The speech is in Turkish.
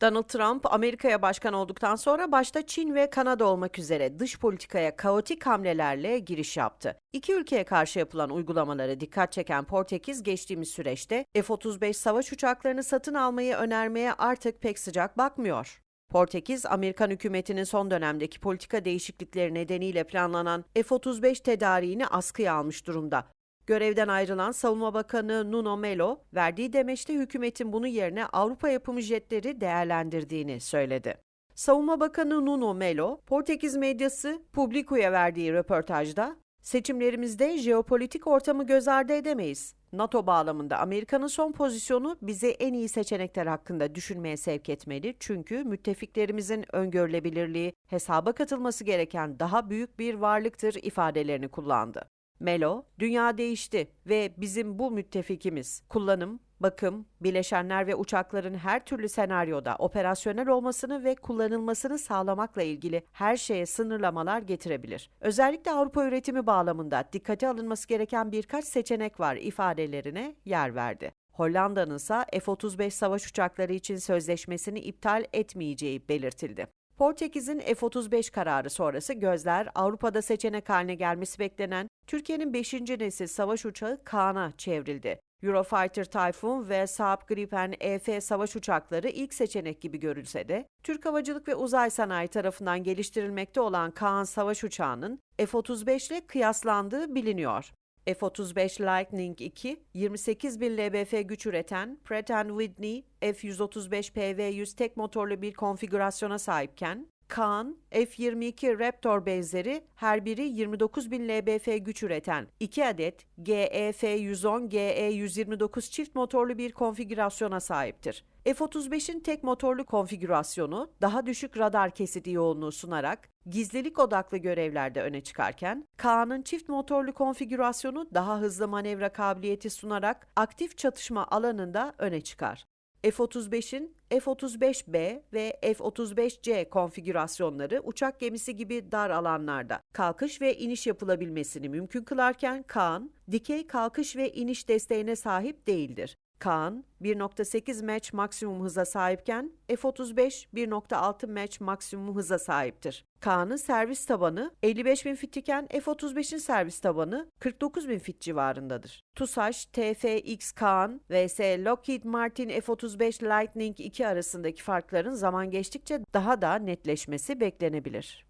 Donald Trump, Amerika'ya başkan olduktan sonra başta Çin ve Kanada olmak üzere dış politikaya kaotik hamlelerle giriş yaptı. İki ülkeye karşı yapılan uygulamalara dikkat çeken Portekiz geçtiğimiz süreçte F-35 savaş uçaklarını satın almayı önermeye artık pek sıcak bakmıyor. Portekiz, Amerikan hükümetinin son dönemdeki politika değişiklikleri nedeniyle planlanan F-35 tedariğini askıya almış durumda. Görevden ayrılan Savunma Bakanı Nuno Melo, verdiği demeçte hükümetin bunu yerine Avrupa yapımı jetleri değerlendirdiğini söyledi. Savunma Bakanı Nuno Melo, Portekiz medyası Publico'ya verdiği röportajda, seçimlerimizde jeopolitik ortamı göz ardı edemeyiz. NATO bağlamında Amerika'nın son pozisyonu bizi en iyi seçenekler hakkında düşünmeye sevk etmeli çünkü müttefiklerimizin öngörülebilirliği hesaba katılması gereken daha büyük bir varlıktır ifadelerini kullandı. Melo, dünya değişti ve bizim bu müttefikimiz kullanım, bakım, bileşenler ve uçakların her türlü senaryoda operasyonel olmasını ve kullanılmasını sağlamakla ilgili her şeye sınırlamalar getirebilir. Özellikle Avrupa üretimi bağlamında dikkate alınması gereken birkaç seçenek var ifadelerine yer verdi. Hollanda'nın ise F-35 savaş uçakları için sözleşmesini iptal etmeyeceği belirtildi. Portekiz'in F-35 kararı sonrası gözler Avrupa'da seçenek haline gelmesi beklenen Türkiye'nin 5. nesil savaş uçağı Kaan'a çevrildi. Eurofighter Typhoon ve Saab Gripen EF savaş uçakları ilk seçenek gibi görülse de, Türk Havacılık ve Uzay Sanayi tarafından geliştirilmekte olan Kaan savaş uçağının F-35 ile kıyaslandığı biliniyor. F-35 Lightning II, 28 bin lbf güç üreten Pratt Whitney F-135 PV100 tek motorlu bir konfigürasyona sahipken, Kaan, F-22 Raptor benzeri her biri 29 bin lbf güç üreten 2 adet E GEF-110, GE-129 çift motorlu bir konfigürasyona sahiptir. F-35'in tek motorlu konfigürasyonu daha düşük radar kesiti yoğunluğu sunarak gizlilik odaklı görevlerde öne çıkarken, Kaan'ın çift motorlu konfigürasyonu daha hızlı manevra kabiliyeti sunarak aktif çatışma alanında öne çıkar. F-35'in F-35B ve F-35C konfigürasyonları uçak gemisi gibi dar alanlarda kalkış ve iniş yapılabilmesini mümkün kılarken Kaan, dikey kalkış ve iniş desteğine sahip değildir. Kaan 1.8 Mach maksimum hıza sahipken F-35 1.6 Mach maksimum hıza sahiptir. Kaan'ın servis tabanı 55 bin fit iken F-35'in servis tabanı 49 bin fit civarındadır. TUSAŞ, TFX Kaan vs Lockheed Martin F-35 Lightning II arasındaki farkların zaman geçtikçe daha da netleşmesi beklenebilir.